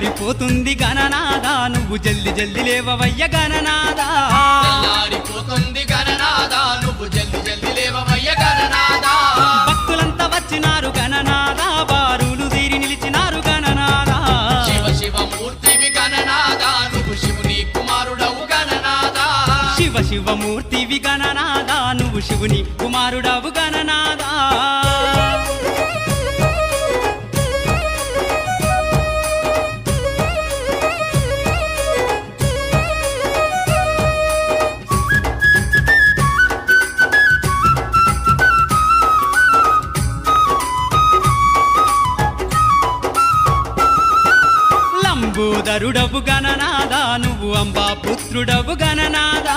తెల్లారిపోతుంది గణనాదా నువ్వు జల్ది జల్ది లేవవయ్య గణనాదా తెల్లారిపోతుంది గణనాదా నువ్వు జల్ది జల్ది లేవవయ్య గణనాదా భక్తులంతా వచ్చినారు గణనాదా బారులు తీరి నిలిచినారు గణనాదా శివ శివమూర్తివి గణనాదా నువ్వు శివుని కుమారుడవు గణనాదా శివ శివమూర్తివి గణనాదా నువ్వు శివుని కుమారుడవు గణనాదా లంబోదరుడవు గణనాదా నువ్వు అంబా పుత్రుడవు గణనాదా